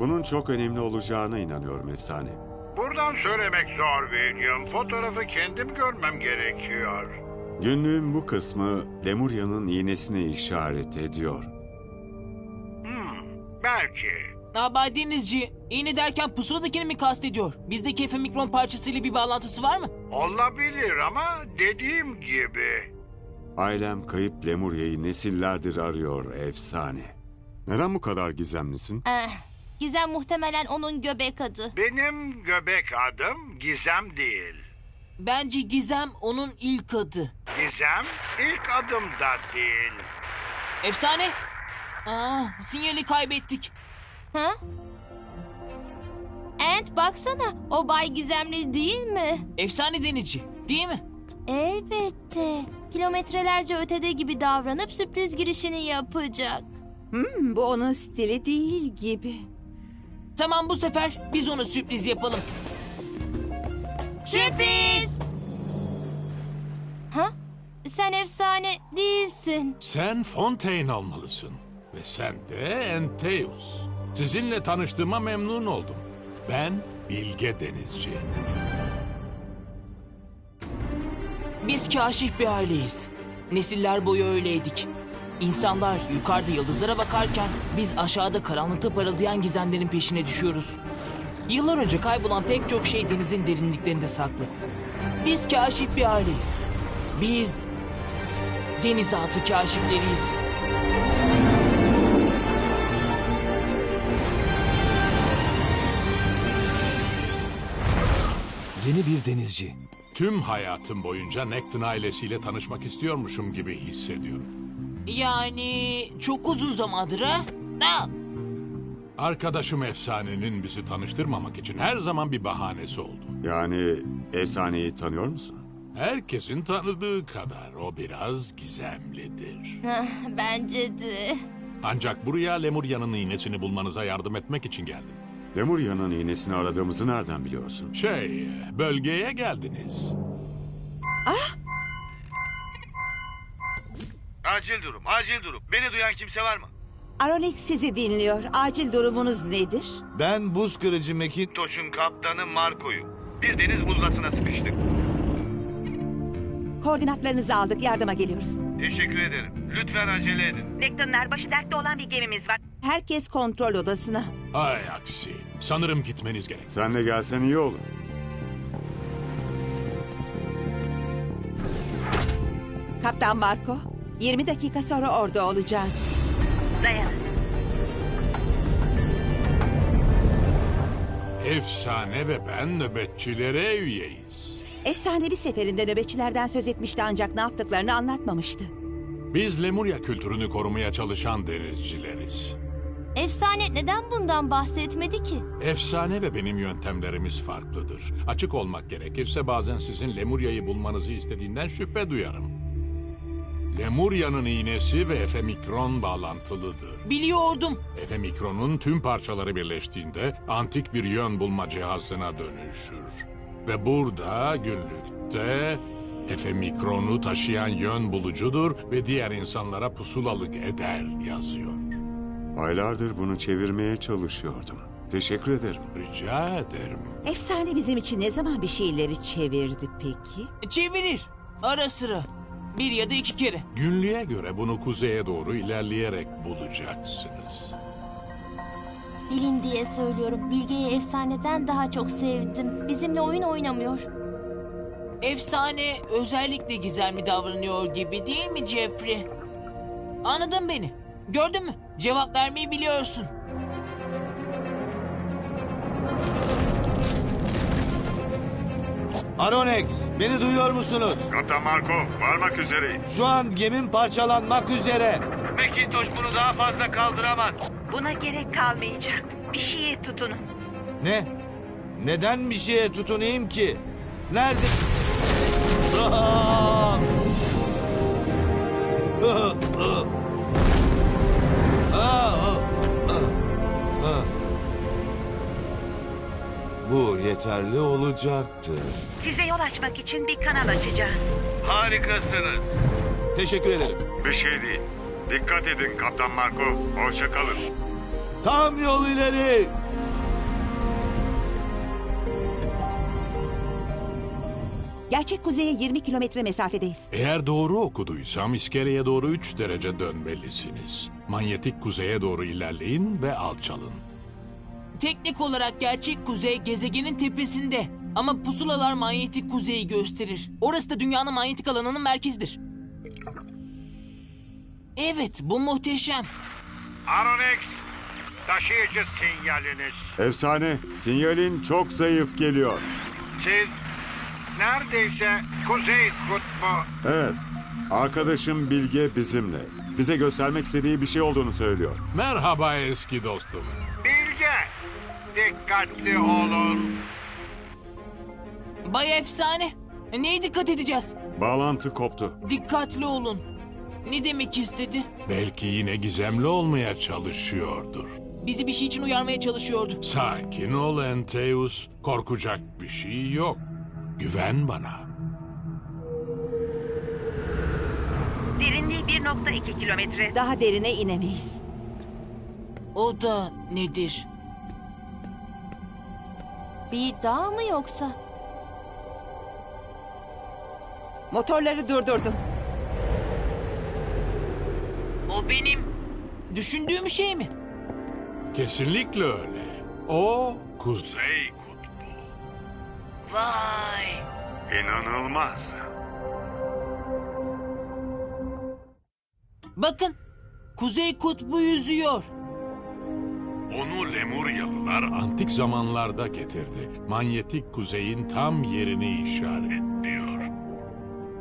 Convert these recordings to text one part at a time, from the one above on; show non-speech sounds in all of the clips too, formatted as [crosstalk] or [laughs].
Bunun çok önemli olacağına inanıyorum efsane. Buradan söylemek zor William. Fotoğrafı kendim görmem gerekiyor. Günlüğün bu kısmı Lemurya'nın iğnesine işaret ediyor. Belki. Abay Denizci, iğne derken pusuladakini mi kastediyor? Bizdeki Efe mikron parçasıyla bir bağlantısı var mı? Olabilir ama dediğim gibi. Ailem kayıp Lemurya'yı nesillerdir arıyor efsane. Neden bu kadar gizemlisin? Eh, Gizem muhtemelen onun göbek adı. Benim göbek adım Gizem değil. Bence Gizem onun ilk adı. Gizem ilk adım da değil. Efsane? Aa, sinyali kaybettik. Ha? Ant baksana o Bay Gizemli değil mi? Efsane Denizci, değil mi? Elbette. Kilometrelerce ötede gibi davranıp sürpriz girişini yapacak. Hmm, bu onun stili değil gibi. Tamam bu sefer biz ona sürpriz yapalım. Sürpriz! Ha? Sen efsane değilsin. Sen Fontaine olmalısın. Ve sen de Enteus. Sizinle tanıştığıma memnun oldum. Ben Bilge Denizci. Biz kaşif bir aileyiz. Nesiller boyu öyleydik. İnsanlar yukarıda yıldızlara bakarken biz aşağıda karanlıkta parıldayan gizemlerin peşine düşüyoruz. Yıllar önce kaybolan pek çok şey denizin derinliklerinde saklı. Biz kaşif bir aileyiz. Biz denizaltı kaşifleriyiz. Yeni bir denizci. Tüm hayatım boyunca Nekton ailesiyle tanışmak istiyormuşum gibi hissediyorum. Yani çok uzun zamandır ha? Ha, Arkadaşım Efsane'nin bizi tanıştırmamak için her zaman bir bahanesi oldu. Yani efsaneyi tanıyor musun? Herkesin tanıdığı kadar o biraz gizemlidir. Bence de. Ancak buraya Lemurya'nın iğnesini bulmanıza yardım etmek için geldim. Lemurya'nın iğnesini aradığımızı nereden biliyorsun? Şey, bölgeye geldiniz. Acil durum, acil durum. Beni duyan kimse var mı? Aronix sizi dinliyor. Acil durumunuz nedir? Ben buz kırıcı Macintosh'un kaptanı Marco'yum. Bir deniz buzlasına sıkıştık. Koordinatlarınızı aldık. Yardıma geliyoruz. Teşekkür ederim. Lütfen acele edin. Nektonlar başı dertte olan bir gemimiz var. Herkes kontrol odasına. Ay aksi. Sanırım gitmeniz gerek. Sen de gelsen iyi olur. Kaptan Marco, 20 dakika sonra orada olacağız. Dayan. Efsane ve ben nöbetçilere üyeyiz. Efsane bir seferinde nöbetçilerden söz etmişti ancak ne yaptıklarını anlatmamıştı. Biz Lemurya kültürünü korumaya çalışan denizcileriz. Efsane neden bundan bahsetmedi ki? Efsane ve benim yöntemlerimiz farklıdır. Açık olmak gerekirse bazen sizin Lemurya'yı bulmanızı istediğinden şüphe duyarım. Lemurya'nın iğnesi ve Efemikron bağlantılıdır. biliyordum. Efemikron'un tüm parçaları birleştiğinde antik bir yön bulma cihazına dönüşür. Ve burada günlükte Efemikron'u taşıyan yön bulucudur ve diğer insanlara pusulalık eder yazıyor. Aylardır bunu çevirmeye çalışıyordum. Teşekkür ederim. Rica ederim. Efsane bizim için ne zaman bir şeyleri çevirdi peki? Çevirir. Ara sıra. Bir ya da iki kere. Günlüğe göre bunu kuzeye doğru ilerleyerek bulacaksınız. Bilin diye söylüyorum. Bilge'yi efsaneden daha çok sevdim. Bizimle oyun oynamıyor. Efsane özellikle gizemli davranıyor gibi değil mi Jeffrey? Anladın beni. Gördün mü? Cevap vermeyi biliyorsun. Aronex, beni duyuyor musunuz? Kaptan Marco, varmak üzereyiz. Şu an gemim parçalanmak üzere. Macintosh bunu daha fazla kaldıramaz. Buna gerek kalmayacak. Bir şeye tutunun. Ne? Neden bir şeye tutunayım ki? Nerede? Aa! Aa! Aa! Bu yeterli olacaktır. Size yol açmak için bir kanal açacağız. Harikasınız. Teşekkür ederim. Bir şey değil. Dikkat edin Kaptan Marco. Hoşça kalın. Tam yol ileri. Gerçek kuzeye 20 kilometre mesafedeyiz. Eğer doğru okuduysam iskeleye doğru 3 derece dönmelisiniz. Manyetik kuzeye doğru ilerleyin ve alçalın. Teknik olarak gerçek kuzey gezegenin tepesinde. Ama pusulalar manyetik kuzeyi gösterir. Orası da dünyanın manyetik alanının merkezidir. Evet, bu muhteşem. Aronex, taşıyıcı sinyaliniz. Efsane, sinyalin çok zayıf geliyor. Siz neredeyse Kuzey Kutbu. Evet, arkadaşım Bilge bizimle. Bize göstermek istediği bir şey olduğunu söylüyor. Merhaba eski dostum. Bilge, dikkatli olun. Bay efsane. Neye dikkat edeceğiz? Bağlantı koptu. Dikkatli olun. Ne demek istedi? Belki yine gizemli olmaya çalışıyordur. Bizi bir şey için uyarmaya çalışıyordu. Sakin ol Enteus. Korkacak bir şey yok. Güven bana. Derinliği 1.2 kilometre. Daha derine inemeyiz. O da nedir? Bir dağ mı yoksa? Motorları durdurdum. O benim düşündüğüm şey mi? Kesinlikle öyle. O Kuzey Kutbu. Vay. İnanılmaz. Bakın. Kuzey kutbu yüzüyor. Onu Lemuryalılar antik zamanlarda getirdi. Manyetik kuzeyin tam yerini işaretliyor.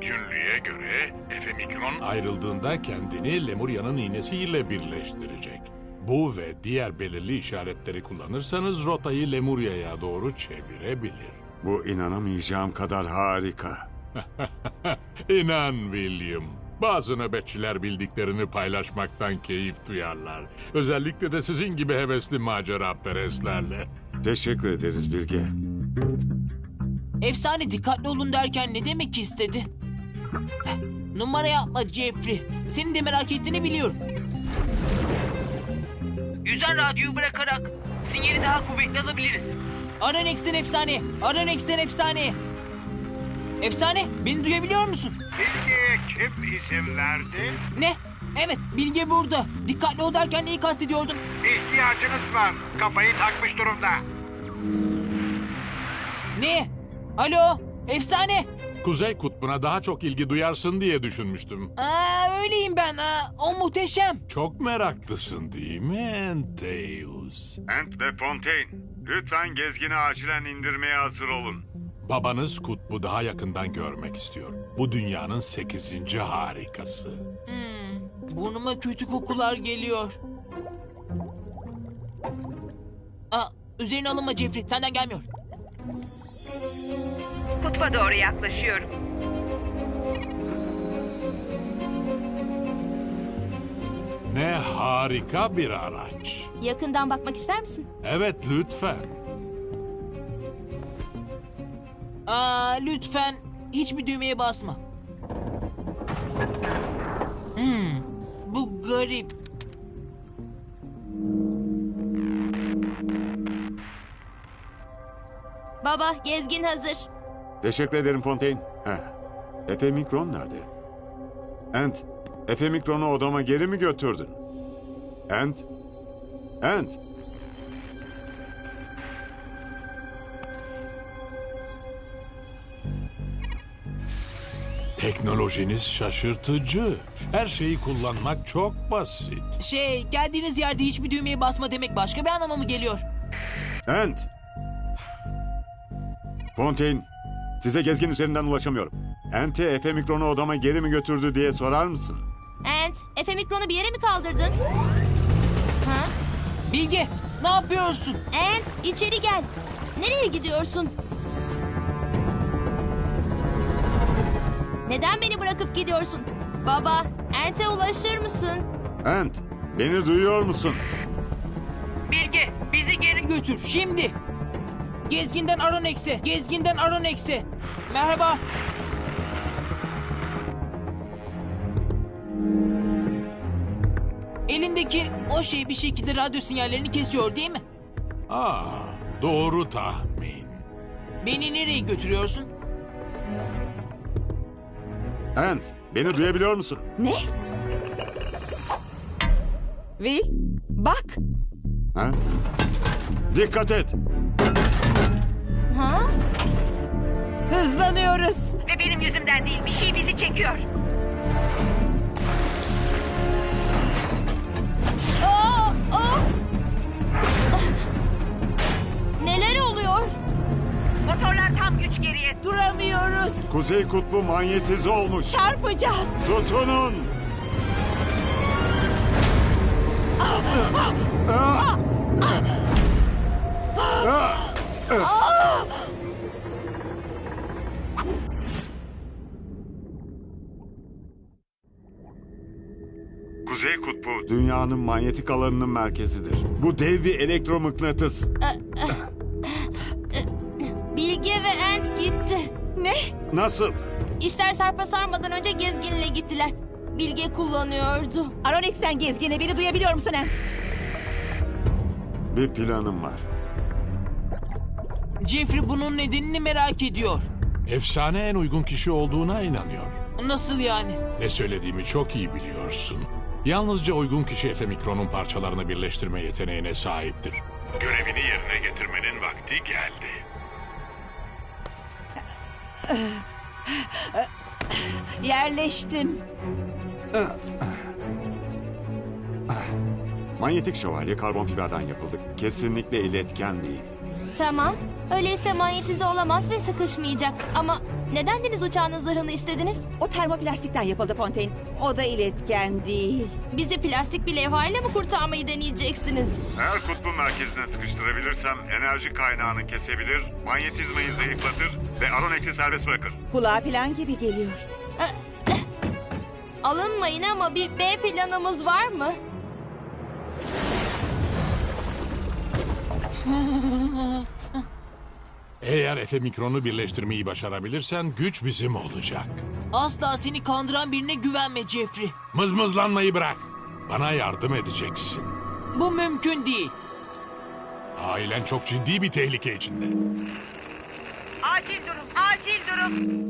Günlüğe göre Efemikron ayrıldığında kendini Lemurya'nın iğnesiyle birleştirecek. Bu ve diğer belirli işaretleri kullanırsanız rotayı Lemurya'ya doğru çevirebilir. Bu inanamayacağım kadar harika. [laughs] İnan William. Bazı nöbetçiler bildiklerini paylaşmaktan keyif duyarlar. Özellikle de sizin gibi hevesli macera perestlerle. Teşekkür ederiz Bilge. Efsane dikkatli olun derken ne demek istedi? Numara yapma Jeffrey. Senin de merak ettiğini biliyorum. Yüzen radyoyu bırakarak sinyali daha kuvvetli alabiliriz. Aranex'ten efsane. Aranex'ten efsane. Efsane, beni duyabiliyor musun? Bilge'ye kim izin verdi? Ne? Evet, Bilge burada. Dikkatli ol derken neyi kastediyordun? İhtiyacınız var. Kafayı takmış durumda. Ne? Alo, efsane. Kuzey Kutbu'na daha çok ilgi duyarsın diye düşünmüştüm. Aa, öyleyim ben. Aa, o muhteşem. Çok meraklısın değil mi Enteus? Ant ve Fontaine, lütfen gezgini acilen indirmeye hazır olun. Babanız Kutbu daha yakından görmek istiyor. Bu dünyanın sekizinci harikası. Hmm, burnuma kötü kokular geliyor. Aa, üzerine alınma Jeffrey, senden gelmiyor. Kutba doğru yaklaşıyorum. Ne harika bir araç. Yakından bakmak ister misin? Evet lütfen. Aa, lütfen hiçbir düğmeye basma. Hmm, bu garip. Baba, gezgin hazır. Teşekkür ederim Fontaine. Heh. Efe Mikron nerede? Ant, Efe Mikron'u odama geri mi götürdün? Ant? Ant? Teknolojiniz şaşırtıcı. Her şeyi kullanmak çok basit. Şey, geldiğiniz yerde hiçbir düğmeye basma demek başka bir anlama mı geliyor? Ant! Fontaine, size gezgin üzerinden ulaşamıyorum. Ant'e Efe Mikron'u odama geri mi götürdü diye sorar mısın? Ant, Efe mikronu bir yere mi kaldırdın? Ha? Bilge, ne yapıyorsun? Ant, içeri gel. Nereye gidiyorsun? Neden beni bırakıp gidiyorsun? Baba, Ant'e ulaşır mısın? Ant, beni duyuyor musun? Bilge, bizi geri götür, şimdi. Gezginden Aronex'e, gezginden Aronex'e. Merhaba. Elindeki o şey bir şekilde radyo sinyallerini kesiyor değil mi? Aa, doğru tahmin. Beni nereye götürüyorsun? Ant, beni duyabiliyor musun? Ne? Will, bak. Ha? Dikkat et. Ha? Hızlanıyoruz. Ve benim yüzümden değil bir şey bizi çekiyor. Kuzey kutbu manyetize olmuş. Çarpacağız. Tutunun. Kuzey kutbu dünyanın manyetik alanının merkezidir. Bu dev bir elektromıknatıs. Nasıl? İşler sarpa sarmadan önce gezginle gittiler. Bilge kullanıyordu. Aronix'ten gezgine beni duyabiliyor musun Ant? Bir planım var. Jeffrey bunun nedenini merak ediyor. Efsane en uygun kişi olduğuna inanıyor. Nasıl yani? Ne söylediğimi çok iyi biliyorsun. Yalnızca uygun kişi Efe Mikron'un parçalarını birleştirme yeteneğine sahiptir. Görevini yerine getirmenin vakti geldi. Yerleştim. Manyetik şövalye karbon fiberden yapıldı. Kesinlikle iletken değil. Tamam. Öyleyse manyetize olamaz ve sıkışmayacak. Ama neden deniz uçağının zırhını istediniz? O termoplastikten yapıldı Fontaine. O da iletken değil. Bizi plastik bir levhayla mı kurtarmayı deneyeceksiniz? Eğer kutbu merkezine sıkıştırabilirsem enerji kaynağını kesebilir, manyetizmayı zayıflatır ve Aronex'i serbest bırakır. Kulağa plan gibi geliyor. Alınmayın ama bir B planımız var mı? [laughs] Eğer Efe Mikron'u birleştirmeyi başarabilirsen güç bizim olacak. Asla seni kandıran birine güvenme Jeffrey. Mızmızlanmayı bırak. Bana yardım edeceksin. Bu mümkün değil. Ailen çok ciddi bir tehlike içinde. Acil durum, acil durum.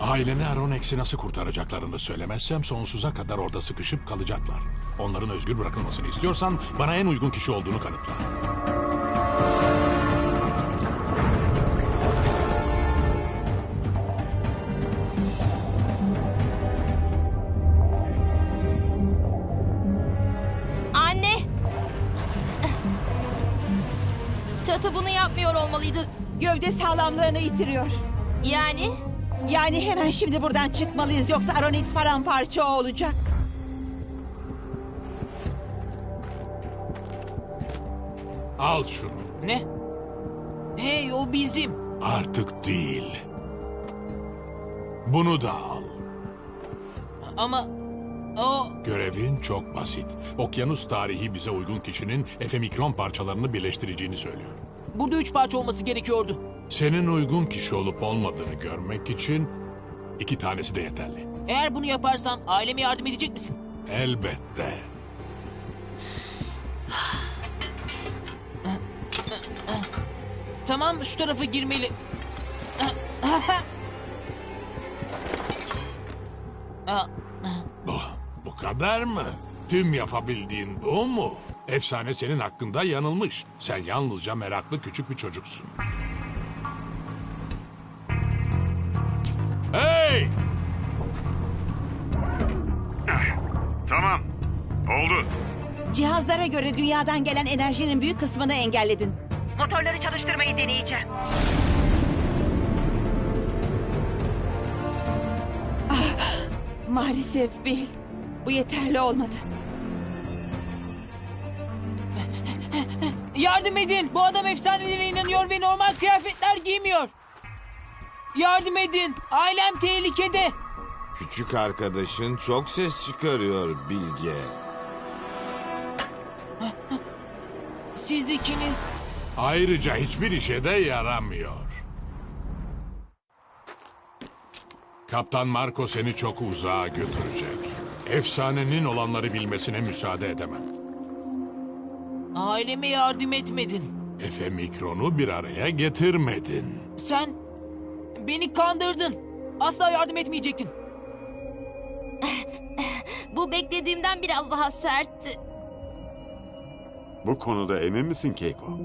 Aileni Aronex'i nasıl kurtaracaklarını söylemezsem sonsuza kadar orada sıkışıp kalacaklar. Onların özgür bırakılmasını istiyorsan bana en uygun kişi olduğunu kanıtla. Olmalıydı. Gövde sağlamlığını yitiriyor. Yani Yani hemen şimdi buradan çıkmalıyız yoksa Aronix paramparça olacak. Al şunu. Ne? Hey o bizim. Artık değil. Bunu da al. Ama o Görevin çok basit. Okyanus tarihi bize uygun kişinin Efe Mikron parçalarını birleştireceğini söylüyor. Burada üç parça olması gerekiyordu. Senin uygun kişi olup olmadığını görmek için iki tanesi de yeterli. Eğer bunu yaparsam aileme yardım edecek misin? Elbette. Tamam şu tarafa girmeli. Bu, bu kadar mı? Tüm yapabildiğin bu mu? Efsane senin hakkında yanılmış. Sen yalnızca meraklı küçük bir çocuksun. Hey! Tamam, oldu. Cihazlara göre dünyadan gelen enerjinin büyük kısmını engelledin. Motorları çalıştırmayı deneyeceğim. Maalesef Bill. Bu yeterli olmadı. Yardım edin. Bu adam efsanelere inanıyor ve normal kıyafetler giymiyor. Yardım edin. Ailem tehlikede. Küçük arkadaşın çok ses çıkarıyor Bilge. Siz ikiniz Ayrıca hiçbir işe de yaramıyor. Kaptan Marco seni çok uzağa götürecek. Efsanenin olanları bilmesine müsaade edemem. Aileme yardım etmedin. Efe Mikron'u bir araya getirmedin. Sen beni kandırdın. Asla yardım etmeyecektin. [laughs] Bu beklediğimden biraz daha sertti. Bu konuda emin misin Keiko?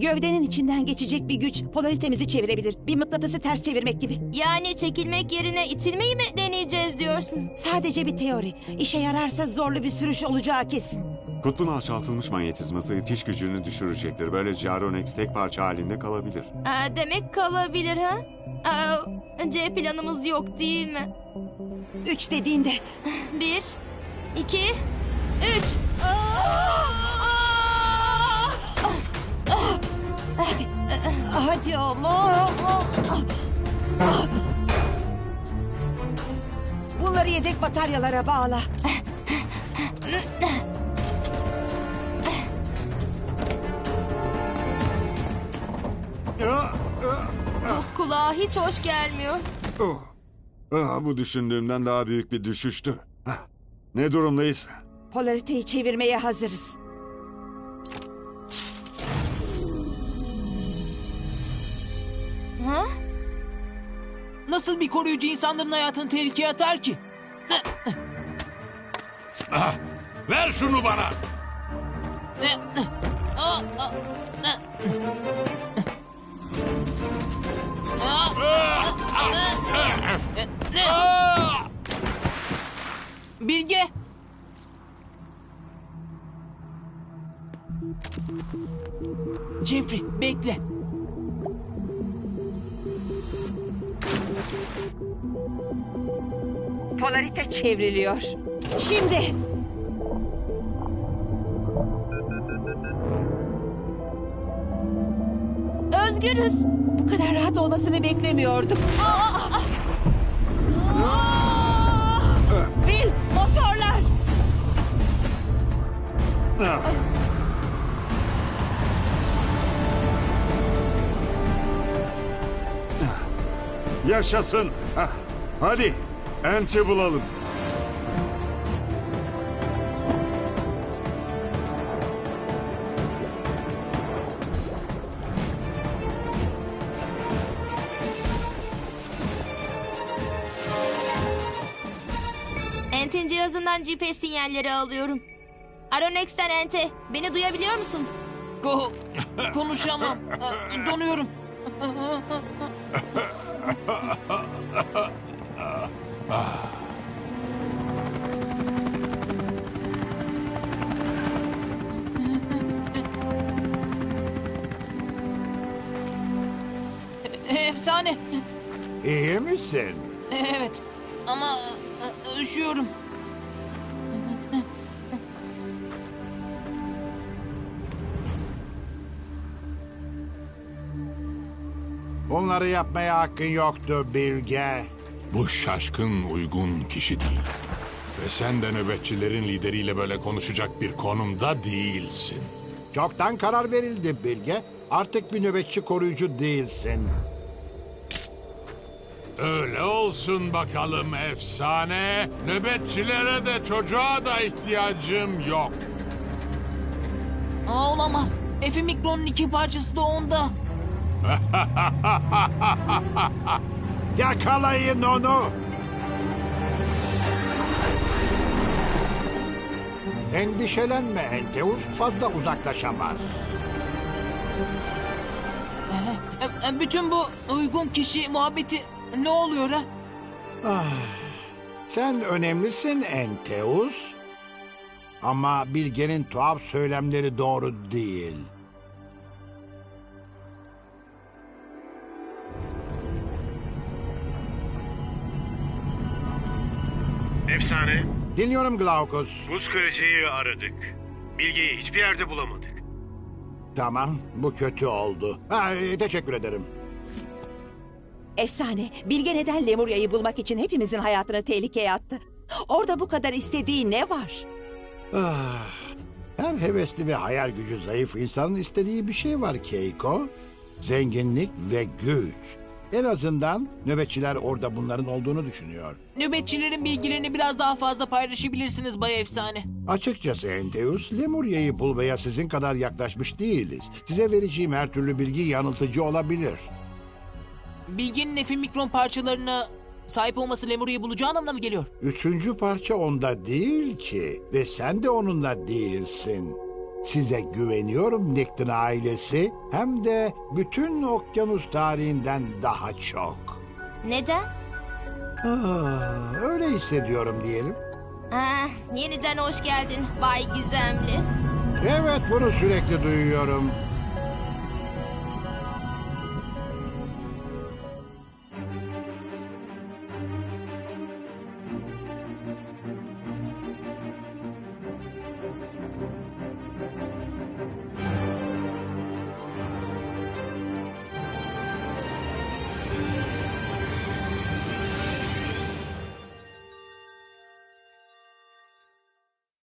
Gövdenin içinden geçecek bir güç polaritemizi çevirebilir. Bir mıknatısı ters çevirmek gibi. Yani çekilmek yerine itilmeyi mi deneyeceğiz diyorsun? Sadece bir teori. İşe yararsa zorlu bir sürüş olacağı kesin. Kutbun alçaltılmış manyetizması itiş gücünü düşürecektir. Böylece Aronex tek parça halinde kalabilir. Aa, demek kalabilir ha? Aa, C planımız yok değil mi? Üç dediğinde Bir, iki, üç. hadi ama. Bunları yedek bataryalara bağla. Bu kulağa hiç hoş gelmiyor. Oh. Ah, bu düşündüğümden daha büyük bir düşüştü. Hah. Ne durumdayız? Polariteyi çevirmeye hazırız. Ha? Nasıl bir koruyucu insanların hayatını tehlikeye atar ki? Ah, ver şunu bana. Aa, aa, Bilge. Jeffrey bekle. Polarite çevriliyor. Şimdi. Özgürüz. Bu kadar rahat olmasını beklemiyordum. Bill, motorlar. Yaşasın. Hadi. Enti bulalım. Entin cihazından GPS sinyalleri alıyorum. Aronex'ten Ente, beni duyabiliyor musun? Ko konuşamam. Donuyorum. Efsane. İyi misin? Evet. Ama üşüyorum. Bunları yapmaya hakkın yoktu Bilge. Bu şaşkın uygun kişi değil. Ve sen de nöbetçilerin lideriyle böyle konuşacak bir konumda değilsin. Çoktan karar verildi Bilge. Artık bir nöbetçi koruyucu değilsin. Öyle olsun bakalım efsane. Nöbetçilere de çocuğa da ihtiyacım yok. Aa, olamaz. Efe Mikron'un iki parçası da onda. [laughs] Yakalayın onu. Endişelenme Enteus fazla uzaklaşamaz. E, e, Bütün bu uygun kişi muhabbeti ne oluyor ha? Sen önemlisin Enteus. Ama Bilge'nin tuhaf söylemleri doğru değil. Efsane, Dinliyorum Glaucus. buz kırıcıyı aradık. Bilgeyi hiçbir yerde bulamadık. Tamam, bu kötü oldu. Ha, e, teşekkür ederim. Efsane. Bilge neden Lemurya'yı bulmak için hepimizin hayatını tehlikeye attı? Orada bu kadar istediği ne var? Ah, her hevesli ve hayal gücü zayıf insanın istediği bir şey var Keiko. Zenginlik ve güç. En azından nöbetçiler orada bunların olduğunu düşünüyor. Nöbetçilerin bilgilerini biraz daha fazla paylaşabilirsiniz Bay Efsane. Açıkçası Enteus, Lemuria'yı bulmaya sizin kadar yaklaşmış değiliz. Size vereceğim her türlü bilgi yanıltıcı olabilir. Bilginin Efe mikron parçalarına sahip olması Lemuria'yı bulacağı anlamına mı geliyor? Üçüncü parça onda değil ki ve sen de onunla değilsin. Size güveniyorum Nickton ailesi hem de bütün okyanus tarihinden daha çok. Neden? Ah, öyle hissediyorum diyelim. Ah, yeniden hoş geldin Bay Gizemli. Evet bunu sürekli duyuyorum.